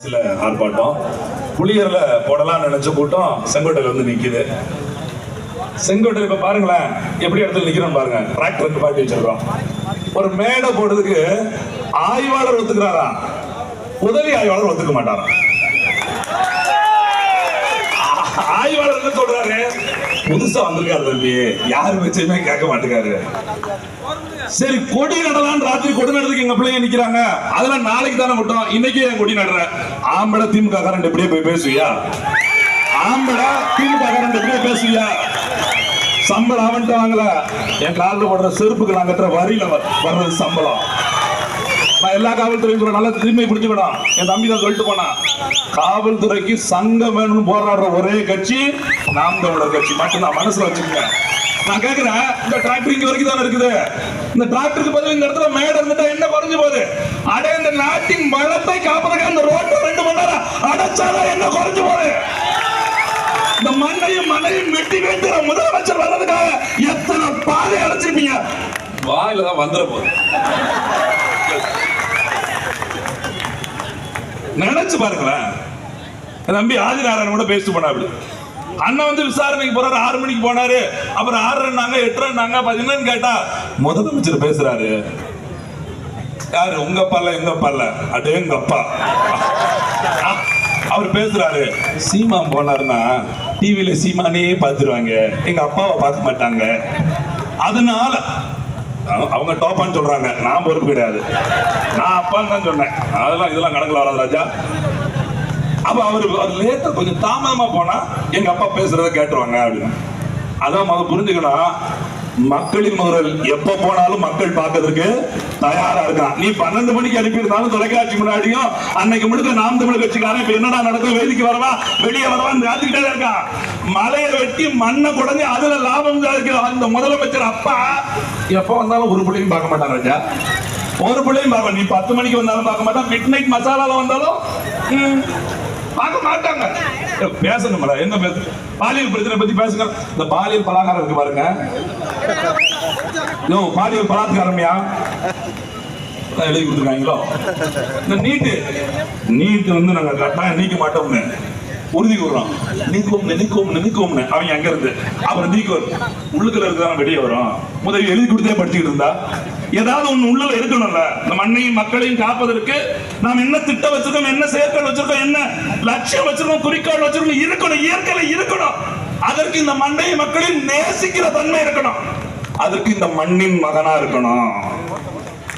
சில ஆர்ப்பாட்டம். புளியர்ல போடலாம் நினைச்ச கூட்டம் செங்கோட்டையில வந்து நிக்குது. செங்கோட்டையில இப்ப பாருங்களேன் எப்படி இடத்துல நிக்கிறோம் பாருங்க. டிராக்டருக்கு பாட்டி வச்சிருக்கோம் ஒரு மேடை போடுறதுக்கு ஆய்வாளர் ஒத்துக்கிறாரா உதவி ஆய்வாளர் ஒத்துக்க மாட்டாராம் ஆ- ஆய்வாளர் என்ன சொல்றாரு புதுசா வந்திருக்காரு தம்பி. யாரு வச்சுமே கேட்க மாட்டேங்காரு சரி கொடி நடலாம் ராத்திரி கொடி நடத்துக்கு எங்க பிள்ளைங்க நிக்கிறாங்க? அதெல்லாம் நாளைக்கு தானே விட்டோம் இன்னைக்கு என் கொடி நடுற? ஆம்பளை திமுக காரன் எப்படியே போய் பேசுவியா? ஆம்பட திமுக காரன் எப்படியே பேசுவியா? சம்பளம் அவன்கிட்ட வாங்கல. என் காலில் போடுற செருப்புக்கு நான் கட்டுற வரியில வ- வர்றது சம்பளம். நான் எல்லா காவல்துறையும் சொல்ல நல்லா திரும்பி பிடிச்சுக்கணும் என் தம்பி தான் சொல்லிட்டு போனான். காவல்துறைக்கு சங்கம் வேணும்னு போராடுற ஒரே கட்சி நாம் தமிழர் கட்சி. மட்டும்தான் மனசுல வச்சிருக்கேன் நான் கேட்கிறேன் இந்த டிராக்டர் இங்க வரைக்கும் தானே இருக்குது? இந்த டிராக்டருக்கு பதில் இந்த இடத்துல மேடம் இருந்துட்டா என்ன குறைஞ்சு போகுது? அடே இந்த நாட்டின் வளத்தை காப்பதற்காக அந்த ரோட்டை ரெண்டு மணி நேரம் அடைச்சாலும் என்ன குறைஞ்சு போகுது? இந்த மண்ணையும் மண்ணையும் வெட்டி வைக்கிற முதலமைச்சர் வர்றதுக்காக எத்தனை பாதை அடைச்சிருப்பீங்க? வாயில தான் வந்துட போகுது. நினைச்சு பாருங்களேன். என் தம்பி ஆதிநாராயணன் கூட பேசிட்டு போனா அப்படி அண்ணன் வந்து விசாரணைக்கு போறாரு ஆறு மணிக்கு போனாரு. அப்புறம் ஆறுனாங்க எட்டுனாங்க பதினொன்னு கேட்டா முதலமைச்சர் பேசுறாரு. யாரு? உங்க பல்ல எங்க பல்ல? அடே எங்க அப்பா. அவர் பேசுறாரு. சீமா போனாருன்னா டிவியில சீமானே பார்த்துருவாங்க. எங்க அப்பாவை பார்க்க மாட்டாங்க. அதனால அவங்க- அவங்க டாப்பான்னு சொல்றாங்க. நான் பொறுப்பு கிடையாது. நான் அப்பான்னு தான் சொன்னேன். அதெல்லாம் இதெல்லாம் கணக்குல வராது ராஜா. அப்ப அவர் அவர் லேட்டா கொஞ்சம் தாமதமா போனா எங்க அப்பா பேசுறத கேட்டுருவாங்க அப்படின்னு. அதான் அதை புரிஞ்சுக்கணும். மக்களின் முதல் எப்ப போனாலும் மக்கள் பார்க்கறதுக்கு தயாரா இருக்கான். நீ பன்னெண்டு மணிக்கு அனுப்பியிருந்தாலும் தொலைக்காட்சி முன்னாடியும் அன்னைக்கு முழுக்க நாம் தமிழ் கட்சிக்காரன் இப்ப என்னடா நடக்கும் வேதிக்கு வரவா? வெளியே வரவான்னு காத்துக்கிட்டே இருக்கான்? மலையை வெட்டி மண்ணை குடஞ்சி அதுல லாபம் அந்த முதலமைச்சர் அப்பா. எப்ப வந்தாலும் ஒரு பிள்ளையும் பார்க்க மாட்டான் ராஜா. ஒரு பிள்ளையும் பார்க்க நீ பத்து மணிக்கு வந்தாலும் பார்க்க மாட்டான். மிட் நைட் மசாலால வந்தாலும் ம், பார்க்க மாட்டாங்க. பேசணும் பேசணும்ல என்ன பேச பாலியல் பிரச்சனை பத்தி பேசுங்க. இந்த பாலியல் பலாகாரம் இருக்கு பாருங்க. பாலியல் பலாத்காரம்யா? எழுதி கொடுத்துருக்காங்களோ? இந்த நீட்டு. நீட்டு வந்து நாங்க கட்டாயம் நீக்க மாட்டோம்னு. உறுதி கூறுறோம் நிற்கும் நினைக்குவோம் நினைக்குவோம்னு அவங்க அங்க இருந்து. அப்புறம் நீக்குவோம் உள்ளுக்குள்ள இருக்குதான் வெளியே வரும். முதல் எழுதி கொடுத்தே படிச்சுக்கிட்டு இருந்தா. ஏதாவது ஒண்ணு உள்ள இருக்கணும்ல. இந்த மண்ணையும் மக்களையும் காப்பதற்கு நாம் என்ன திட்டம் வச்சிருக்கோம் என்ன செயற்கள் வச்சிருக்கோம் என்ன லட்சியம் வச்சிருக்கோம் குறிக்கோள் வச்சிருக்கோம் இருக்கணும் இயற்கையில இருக்கணும். அதற்கு இந்த மண்ணையும் மக்களையும் நேசிக்கிற தன்மை இருக்கணும். அதற்கு இந்த மண்ணின் மகனா இருக்கணும்.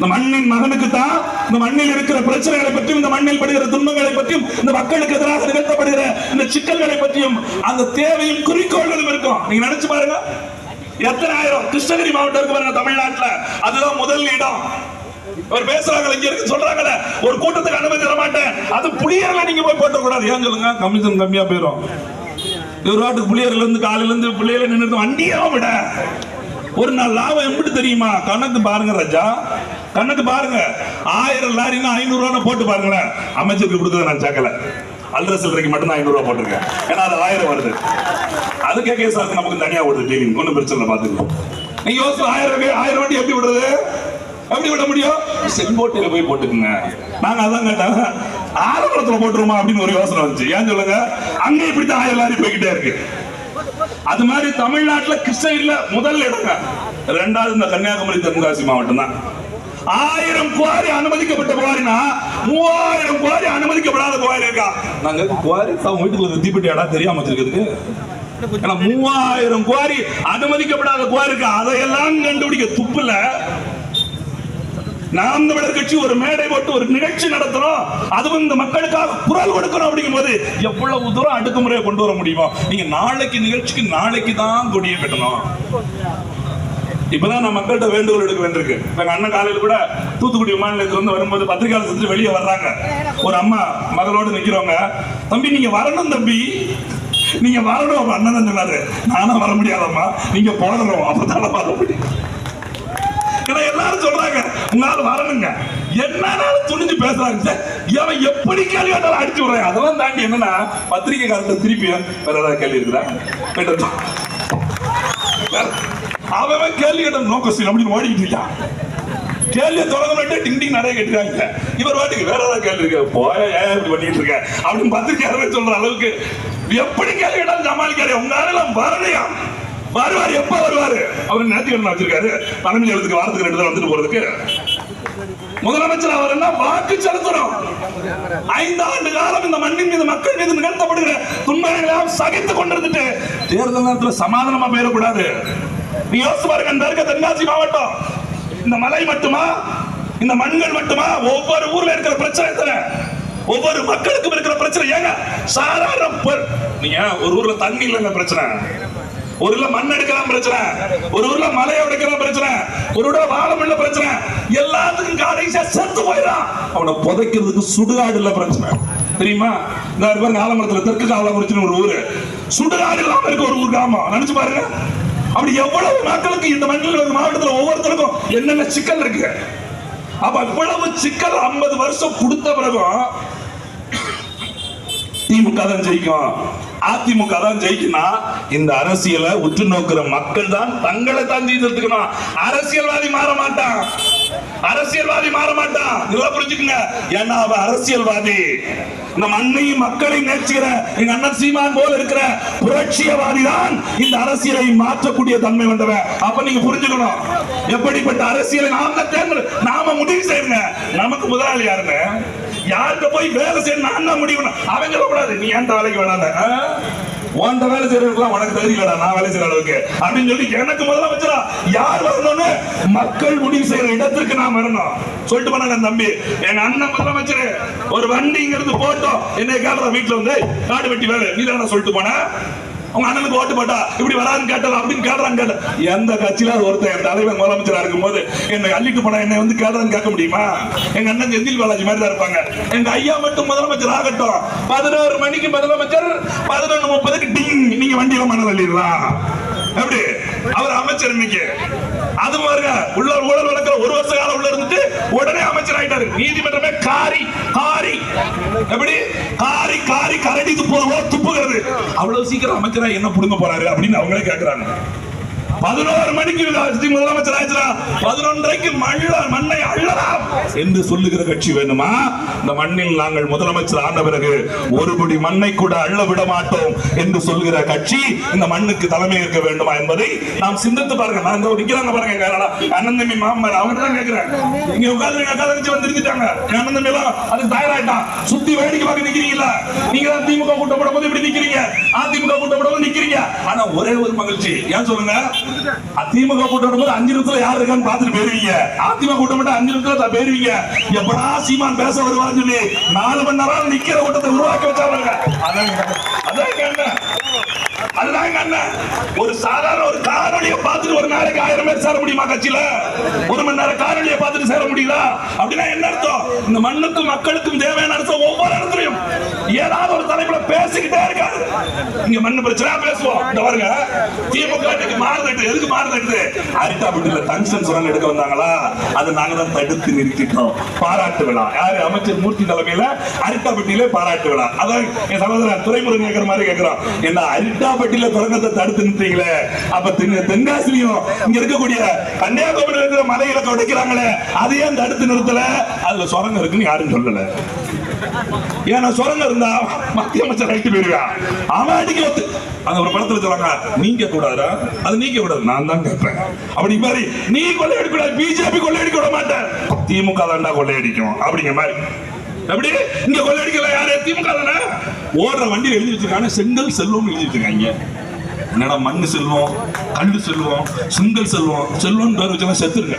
இந்த மண்ணின் மகனுக்கு தான் இந்த மண்ணில் இருக்கிற பிரச்சனைகளை பற்றியும் இந்த மண்ணில் படுகிற துன்பங்களை பற்றியும் இந்த மக்களுக்கு எதிராக நிகழ்த்தப்படுகிற இந்த சிக்கல்களை பற்றியும் அந்த தேவையும் குறிக்கோள்களும் இருக்கும். நீங்க நினைச்சு பாருங்க. எத்தனை ஆயிரம் கிருஷ்ணகிரி மாவட்டம் இருக்கு பாருங்க தமிழ்நாட்டுல. அதுதான் முதல் இடம். அவர் பேசுறாங்க இங்க இருக்கு சொல்றாங்கல்ல. ஒரு கூட்டத்துக்கு அனுமதி தர மாட்டேன். அது புளியர்ல நீங்க போய் போட்ட கூடாது. ஏன் சொல்லுங்க? கமிஷன் கம்மியா போயிடும் ஒரு வாட்டுக்கு புளியர்ல இருந்து காலையில இருந்து பிள்ளையில நின்று வண்டியாவும் விட ஒரு நாள் லாபம் எப்படி தெரியுமா? கணக்கு பாருங்க ராஜா. கணக்கு பாருங்க. ஆயிரம் லாரினா ஐநூறு ரூபா போட்டு பாருங்களேன். அமைச்சருக்கு கொடுத்ததை நான் சேர்க்கல அல்ற சில்லறைக்கு மட்டும் தான் ஐநூறு ரூபா போட்டிருக்கேன். ஏன்னா அது ஆயிரம் வருது. அது கேட்க சார் நமக்கு தனியா வருது டிவி ஒன்றும் பிரச்சனை இல்லை பாத்துக்கலாம் நீங்க யோசிச்சு ஆயிரம் ரூபாய் ஆயிரம் வண்டி எப்படி விடுறது? எப்படி விட முடியும்? செங்கோட்டையில போய் போட்டுக்குங்க. நாங்க அதான் கேட்டாங்க ஆலங்குளத்துல போட்டுருமா அப்படின்னு ஒரு யோசனை வந்துச்சு. ஏன் சொல்லுங்க? அங்க இப்படித்தான் ஆயிரம் லாரி போய்கிட்டே இருக்கு. அது மாதிரி தமிழ்நாட்டுல கிருஷ்ணகிரியில முதல் இடங்க. ரெண்டாவது இந்த கன்னியாகுமரி தென்காசி மாவட்டம் தான். ஆயிரம் குவாரி அனுமதிக்கப்பட்ட குவாரினா மூவாயிரம் குவாரி அனுமதிக்கப்படாத குவாரி இருக்கா? நாங்க குவாரி அவங்க வீட்டுக்குள்ள தீப்பெட்டி இடம் தெரியாம வச்சிருக்கிறதுக்கு. மூவாயிரம் குவாரி அனுமதிக்கப்படாத குவாரி இருக்கா? அதையெல்லாம் கண்டுபிடிக்க துப்புல. நாம் தமிழர் கட்சி ஒரு மேடை போட்டு ஒரு நிகழ்ச்சி நடத்துறோம். அதுவும் இந்த மக்களுக்காக குரல் கொடுக்கணும் அப்படிங்கும் போது எவ்வளவு தூரம் அடுக்குமுறையை கொண்டு வர முடியுமோ? நீங்க நாளைக்கு நிகழ்ச்சிக்கு நாளைக்கு தான் கொடியை கட்டணும். இப்பதான் நான் மக்கள்கிட்ட வேண்டுகோள் எடுக்க வேண்டியிருக்கு. எங்க அண்ணன் காலையில கூட தூத்துக்குடி விமான நிலையத்துல இருந்து வரும்போது பத்திரிகையாளர் சந்திச்சு வெளியே வர்றாங்க. ஒரு அம்மா மகளோடு நிக்கிறவங்க தம்பி நீங்க வரணும் தம்பி. நீங்க வரணும். அண்ணன் சொன்னாரு நானும் வர முடியாதம்மா. நீங்க போடணும். அப்பதான் வர முடியும். ஏன்னா எல்லாரும் சொல்றாங்க உங்களால வரணுங்க. என்னன்னாலும் துணிஞ்சு பேசுறாங்க சார் இவன் எப்படி கேள்வி கேட்டாலும் அடிச்சு விடுறேன். அதெல்லாம் தாண்டி என்னன்னா பத்திரிகைக்காரத்தை திருப்பி வேற ஏதாவது கேள்வி இருக்குதா? அவன் கேள்வி கேட்ட நோக்கம் அப்படின்னு ஓடிக்கிட்டு இருக்கான் கேள்வி தொடங்க மாட்டே டிங் டிங் நிறைய கேட்டுருக்காங்க இவர் வாட்டுக்கு வேற ஏதாவது கேள்வி இருக்க. போய ஏன் இப்படி பண்ணிட்டு இருக்க? அப்படின்னு பத்திரிக்கையாளரே சொல்ற அளவுக்கு எப்படி கேள்வி கேட்டாலும் சமாளிக்காரு உங்க ஆளெல்லாம் வரலையா வருவார் எப்ப வருவாரு? அவர் நேர்த்திக்கடன் வச்சிருக்காரு? பணம் எழுத்துக்கு வாரத்துக்கு ரெண்டு தடவை வந்துட்டு போறதுக்கு. முதலமைச்சர் அவர் என்ன வாக்கு செலுத்தணும்? ஐந்து ஆண்டு காலம் இந்த மண்ணின் மீது மக்கள் மீது நிகழ்த்தப்படுகிற துன்பங்களை சகித்து சகித்துக் கொண்டிருந்துட்டு தேர்தல் நேரத்தில் சமாதானமா போயிடக்கூடாது. நீ யோசிச்சு பாருங்க இந்த இருக்க தென்காசி மாவட்டம். இந்த மலை மட்டுமா? இந்த மண்கள் மட்டுமா? ஒவ்வொரு ஊர்ல இருக்கிற பிரச்சனை எத்தனை ஒவ்வொரு மக்களுக்கும் இருக்கிற பிரச்சனை. ஏங்க சாதாரண பொரு- நீங்க ஒரு ஊர்ல தண்ணி இல்லைங்க பிரச்சனை? ஒரு ஊர்ல மண் எடுக்கலாம் பிரச்சனை. ஒரு ஊர்ல மலையை உடைக்கலாம் பிரச்சனை. ஒரு ஊர்ல வாழமுள்ள பிரச்சனை. எல்லாத்துக்கும் கடைசியா செத்து போயிடான் அவனை புதைக்கிறதுக்கு சுடுகாடு இல்ல பிரச்சனை. தெரியுமா? இந்த பாருங்க ஆலமரத்துல தெற்கு காலமரத்துல ஒரு ஊரு. சுடுகாடு இல்லாம இருக்க ஒரு ஊர் கிராமம் நினைச்சு பாருங்க. அப்படி எவ்வளவு மக்களுக்கு இந்த மண்ணில் ஒரு மாவட்டத்துல ஒவ்வொருத்தருக்கும் என்னென்ன சிக்கல் இருக்கு? அப்ப இவ்வளவு சிக்கல் 50 வருஷம் கொடுத்த பிறகும் திமுக தான் ஜெயிக்கும். அதிமுக தான் ஜெயிக்கும்னா இந்த அரசியலை உற்று நோக்குற மக்கள் தான் தங்களை தான் ஜெயித்துக்கணும் அரசியல்வாதி மாற மாட்டான். அரசியல்வாதி மாற மாட்டான் நல்லா புரிஞ்சுக்கங்க. ஏன்னா அவ அரசியல்வாதி. இந்த மண்ணையும் மக்களையும் நேசிக்கிற எங்க அண்ணன் சீமான் போல இருக்கிற புரட்சியவாதி தான் இந்த அரசியலை மாற்றக்கூடிய தன்மை வந்தவ. அப்ப நீங்க புரிஞ்சுக்கணும். எப்படிப்பட்ட அரசியலை நாம தேர்ந்தெடு நாம முடிவு செய்யுங்க நமக்கு முதலாளி யாருங்க? யார்கிட்ட போய் வேலை செய்யணும் நான் தான் முடிவு அவன் சொல்லக்கூடாது நீ ஏன் வேலைக்கு வேணாங்க உன்ட வேலை செய்யறதுக்குலாம் உனக்கு தெரியலடா நான் வேலை செய்யற அளவுக்கு. அப்படின்னு சொல்லி எனக்கு முதல்ல வச்சுடா. யார் வரணும்னு மக்கள் முடிவு செய்யற இடத்திற்கு நான் வரணும். சொல்லிட்டு போனாங்க என் தம்பி. எங்க அண்ணன் முதலமைச்சர் ஒரு வண்டி இங்க இருந்து போட்டோம். என்னை கேட்கற வீட்டுல வந்து காடு வெட்டி வேலை. நீ தானே சொல்லிட்டு போன? உங்க அண்ணனுக்கு ஓட்டு போட்டா இப்படி வரான்னு கேட்டல அப்படின்னு கேட்டுறான் கேட்ட எந்த கட்சியில ஒருத்தன் என் தலைவன் முதலமைச்சரா இருக்கும் போது என்னை அள்ளிட்டு போனா என்னை வந்து கேட்கறான்னு கேட்க முடியுமா? எங்க அண்ணன் செந்தில் பாலாஜி மாதிரி தான் இருப்பாங்க. எங்க ஐயா மட்டும் முதலமைச்சர் ஆகட்டும். பதினோரு மணிக்கு முதலமைச்சர் பதினொன்று முப்பதுக்கு டிங் நீங்க வண்டியில மணல் அள்ளிடலாம். எப்படி? அவர் அமைச்சர் இன்னைக்கு. அது மாதிரி உள்ள ஊழல் வழக்கில் ஒரு வருஷ காலம் உள்ள இருந்துட்டு உடனே அமைச்சர் ஆயிட்டாரு. நீதிமன்றமே காரி காரி. எப்படி? காரி காரி கரடி துப்புவதோ துப்புகிறது. அவ்வளவு சீக்கிரம் அமைச்சரா என்ன புடுங்க போறாரு அப்படின்னு அவங்களே கேட்கிறாங்க பதினோரு மணிக்கு முதலமைச்சர் ஆயிடுச்சுனா பதினொன்றைக்கு மள்ள மண்ணை அள்ளலாம் என்று சொல்லுகிற கட்சி வேணுமா? இந்த மண்ணில் நாங்கள் முதலமைச்சர் ஆன பிறகு ஒரு படி மண்ணை கூட அள்ள விட மாட்டோம் என்று சொல்லுகிற கட்சி இந்த மண்ணுக்கு தலைமை இருக்க வேண்டுமா என்பதை நாம் சிந்தித்து பாருங்க நான் இந்த நிக்கிறாங்க பாருங்க எங்க அண்ணன் மாமன் அவங்க தான் கேட்கிறேன் இங்க உட்கார்ந்து கதறிச்சு அக்கா வந்து நிறுத்திட்டாங்க எல்லாம் அதுக்கு தயாராயிட்டான். சுத்தி வேடிக்கை பார்க்க நிக்கிறீங்களா? நீங்க தான் திமுக கூட்டப்படும் போது இப்படி நிக்கிறீங்க? அதிமுக கூட்டப்படும் போது நிக்கிறீங்க? ஆனா ஒரே ஒரு மகிழ்ச்சி. ஏன் சொல்லுங்க? அதிமுக கூட்டம் போது அஞ்சு நிமிஷத்துல யார் இருக்கான்னு பார்த்துட்டு போயிருவீங்க. அதிமுக கூட்டம் மட்டும் அஞ்சு நிமிஷத்துல தான் போயிருவீங்க. எப்படா சீமான் பேச வருவான்னு சொல்லி நாலு மணி நேரம் நிக்கிற கூட்டத்தை உருவாக்கி வச்சாங்க அதான் அதான் என்ன அதுதான் ஒரு சாதாரண ஒரு காணொலியை பார்த்துட்டு ஒரு நாளைக்கு ஆயிரம் பேர் சேர முடியுமா கட்சியில? ஒரு மணி நேரம் காணொலியை பார்த்துட்டு சேர முடியுதா? அப்படின்னா என்ன அர்த்தம்? இந்த மண்ணுக்கும் மக்களுக்கும் தேவையான அர்த்தம் ஒவ்வொரு இடத்துலையும். ஏதாவது ஒரு தலைப்புல பேசிக்கிட்டே இருக்காரு. இங்க மண்ணு பிரச்சனை பேசுவோம். இந்த பாருங்க திமுக மாறுதட்டு எதுக்கு மாறுதட்டு அரிட்டாபட்டியில டங்ஸ்டன் சுரங்க எடுக்க வந்தாங்களா? அதை நாங்க தான் தடுத்து நிறுத்திட்டோம். பாராட்டு விழா. யாரு? அமைச்சர் மூர்த்தி தலைமையில அரிட்டாபட்டியில பாராட்டு விழா. அதான் என் சகோதரர் துறைமுருகன் கேட்கிற மாதிரி கேட்கிறோம் என்ன அரிட்டாபட்டியில தொடங்கத்தை தடுத்து நிறுத்தீங்களே? அப்ப தென்- தென்காசிலையும் இங்க இருக்கக்கூடிய கன்னியாகுமரியில் இருக்கிற மலையில உடைக்கிறாங்களே அதையும் தடுத்து நிறுத்தல. அதுல சுரங்கம் இருக்குன்னு யாரும் சொல்லல. ஏன்னா சுரங்கம் இருந்தா மத்திய அமைச்சர் ஆகிட்டு போயிருவா அவன் அடிக்க வந்து அந்த ஒரு படத்துல சொல்றாங்க நீங்க கூடாதா அது நீங்க கூடாது. நான் தான் கேட்பேன். அப்படி மாதிரி நீ கொள்ளையடிக்க கூடாது. பிஜேபி கொள்ளையடிக்க விட மாட்டேன் திமுக தான்டா கொள்ளையடிக்கும். அப்படிங்கிற மாதிரி. எப்படி? இங்க கொள்ளையடிக்கல யாரு? திமுக தானே. ஓடுற வண்டியில் எழுதி வச்சிருக்காங்க. செங்கல் செல்வம் எழுதி வச்சிருக்காங்க என்னடா மண்ணு செல்வம் கல்லு செல்வம் செங்கல் செல்வம் செல்வம் பேர் வச்சவங்க செத்துருங்க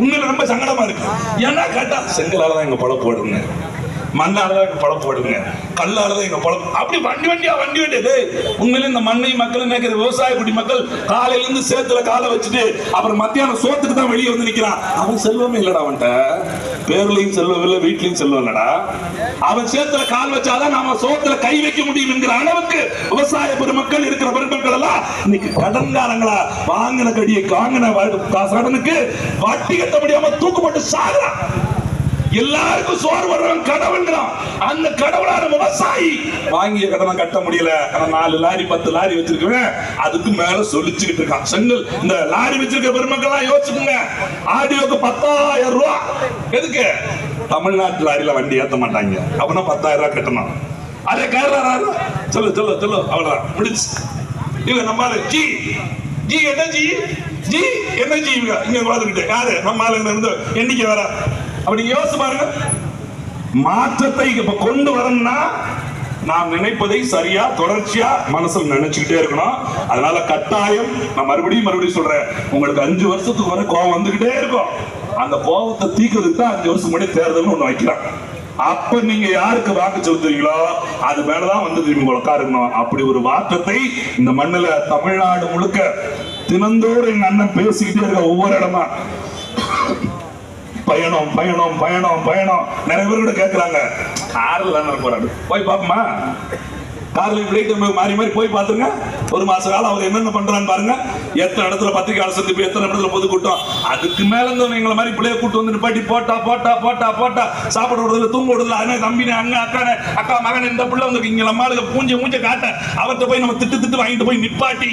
உண்மையில ரொம்ப சங்கடமா இருக்கு. ஏன்னா கேட்டா செங்கலால தான் எங்க படம் போடுங்க மண்ணால தான் எங்க பழப்பு ஓடுங்க கல்லால தான் எங்க பழப்பு. அப்படி வண்டி வண்டியா வண்டி வண்டி உண்மையில இந்த மண்ணை மக்கள் நினைக்கிற விவசாய குடி மக்கள் காலையில இருந்து சேத்துல காலை வச்சுட்டு அப்புறம் மத்தியானம் சோத்துக்கு தான் வெளியே வந்து நிக்கிறான். அவன் செல்வமே இல்லடா அவன்கிட்ட. பேர்லயும் செல்வம் இல்லை வீட்லயும் செல்வம் இல்லடா. அவன் சேத்துல கால் வச்சாதான் நாம சோத்துல கை வைக்க முடியும் என்கிற அளவுக்கு விவசாய பெருமக்கள் இருக்கிற பெருமக்கள் எல்லாம் இன்னைக்கு கடன்காரங்களா வாங்கின கடியை வாங்கின கடனுக்கு வட்டி கட்ட முடியாம தூக்குப்பட்டு சாகுறான். எல்லாருக்கும் சோறு வர்றவன் கடவுள்ங்கிறான். அந்த கடவுளான விவசாயி. வாங்கிய கடனை கட்ட முடியல. நாலு லாரி பத்து லாரி வச்சிருக்கவன் அதுக்கு மேல சொல்லிச்சுக்கிட்டு இருக்கான். செங்கல் இந்த லாரி வச்சிருக்க பெருமக்கள்லாம் யோசிச்சுக்கோங்க. ஆடியோக்கு பத்தாயிரம் ரூபா. எதுக்கு? தமிழ்நாட்டு லாரியில வண்டி ஏத்த மாட்டாங்க. அப்படின்னா பத்தாயிரம் ரூபாய் கட்டணும். அதே கேரளா சொல்லு சொல்லு சொல்லு. அவ்வளவுதான். முடிச்சு இவங்க நம்ம ஜி. ஜி என்ன ஜி? ஜி என்ன ஜி இவங்க? இங்க உட்காந்துக்கிட்டு யாரு? நம்ம ஆளுங்க இருந்து எண்ணிக்கை வேற. அப்படி யோசிச்சு பாருங்க. மாற்றத்தை இப்ப கொண்டு வரணும்னா நாம் நினைப்பதை சரியா தொடர்ச்சியா மனசுல நினைச்சுக்கிட்டே இருக்கணும். அதனால கட்டாயம் நான் மறுபடியும் மறுபடியும் சொல்றேன். உங்களுக்கு அஞ்சு வருஷத்துக்கு வரை கோபம் வந்துகிட்டே இருக்கும். அந்த கோவத்தை தீக்கிறதுக்கு தான் அஞ்சு வருஷம் முன்னாடி தேர்தல்னு ஒண்ணு வைக்கிறான். அப்ப நீங்க யாருக்கு வாக்கு செலுத்துறீங்களோ அது மேலதான் வந்து திரும்பி உட்காருக்கணும் அப்படி ஒரு மாற்றத்தை இந்த மண்ணில் தமிழ்நாடு முழுக்க தினந்தோறும் எங்க அண்ணன் பேசிக்கிட்டே இருக்க ஒவ்வொரு இடமா. பயணம் பயணம் பயணம் பயணம். நிறைய பேர் கூட கேட்குறாங்க கார்ல தானே போறாரு போய் பாப்போமா கார்ல பிளைட் மாறி மாறி போய் பார்த்துருங்க. ஒரு மாச காலம் அவர் என்னென்ன பண்றான்னு பாருங்க. எத்தனை இடத்துல பத்திரிகையாளர் சந்திப்பு எத்தனை இடத்துல பொதுக்கூட்டம். அதுக்கு மேல இருந்தவங்க எங்களை மாதிரி பிள்ளைய கூட்டு வந்து நிப்பாட்டி போட்டா போட்டா போட்டா போட்டா. சாப்பிட விடுறதுல தூங்க விடுறதுல அதனால தம்பினே அங்க அக்கானே அக்கா மகன் இந்த பிள்ளை வந்து இங்க நம்மளுக்கு பூஞ்ச மூஞ்ச காட்ட அவர்கிட்ட போய் நம்ம திட்டு திட்டு வாங்கிட்டு போய் நிப்பாட்டி.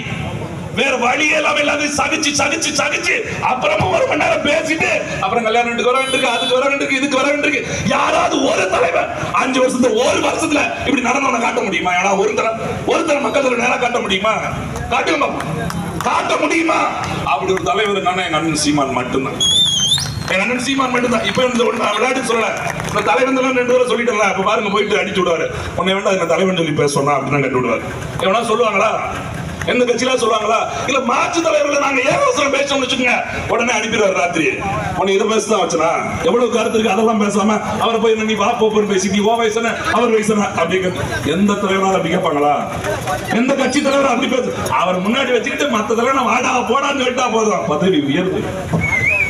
வேற வழியே இல்லாம எல்லாத்தையும் சகிச்சு சகிச்சு சகிச்சு அப்புறமா ஒரு மணி நேரம் பேசிட்டு அப்புறம் கல்யாணம் வீட்டுக்கு வர வேண்டியிருக்கு அதுக்கு வர வேண்டியிருக்கு இதுக்கு வர வேண்டியிருக்கு. யாராவது ஒரு தலைவர் அஞ்சு வருஷத்துல ஒரு வருஷத்துல இப்படி நடந்தவனை காட்ட முடியுமா? ஏன்னா ஒரு தரம் ஒரு தரம் மக்கள் நேரம் காட்ட முடியுமா? காட்டுங்க காட்ட முடியுமா? அப்படி ஒரு தலைவர் நானே எங்க அண்ணன் சீமான் மட்டும்தான். என் அண்ணன் சீமான் மட்டும்தான். இப்ப இந்த ஒன்று நான் விளையாட்டு சொல்லல. இந்த தலைவன் எல்லாம் ரெண்டு தடவை சொல்லிட்டேன்ல அப்ப பாருங்க போயிட்டு அடிச்சு விடுவாரு. உன்னை வேண்டாம் இந்த தலைவன் சொல்லி பேச சொன்னா அப்படின்னு கட்டு விடுவாரு. எவனா சொல்லுவாங்களா? எந்த கட்சியில சொல்லுவாங்களா? இல்ல மாற்று தலைவர்கள் நாங்க ஏகவசரம் பேசணும்னு வச்சுக்கோங்க. உடனே அனுப்பிடுவார் ராத்திரி. உன்னை இதை பேசதான் வச்சுனா? எவ்வளவு கருத்து இருக்கு? அதெல்லாம் பேசாம அவரை போய் நீ வா போப்புன்னு பேசி நீ ஓ வயசுன அவர் வயசுன அப்படி எந்த தலைவரால் அப்படி கேட்பாங்களா? எந்த கட்சி தலைவர் அப்படி பேசு அவர் முன்னாடி வச்சுக்கிட்டு மத்த தலைவர் வாடா போடான்னு கேட்டா போதும். பதவி உயர்வு.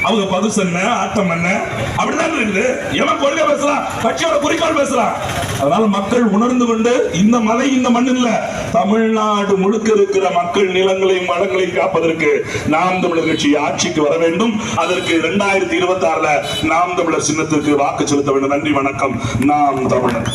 அவங்க பதுசு என்ன ஆட்டம் என்ன அப்படிதான் இருக்குது. எவன் கொள்கை பேசலாம்? கட்சியோட குறிக்கோள் பேசலாம். அதனால மக்கள் உணர்ந்து கொண்டு இந்த மலை இந்த மண் இல்ல. தமிழ்நாடு முழுக்க இருக்கிற மக்கள் நிலங்களையும் மடங்களையும் காப்பதற்கு நாம் தமிழர் கட்சி ஆட்சிக்கு வர வேண்டும். அதற்கு இரண்டாயிரத்தி இருபத்தி ஆறுல நாம் தமிழர் சின்னத்திற்கு வாக்கு செலுத்த வேண்டும். நன்றி வணக்கம். நாம் தமிழர்.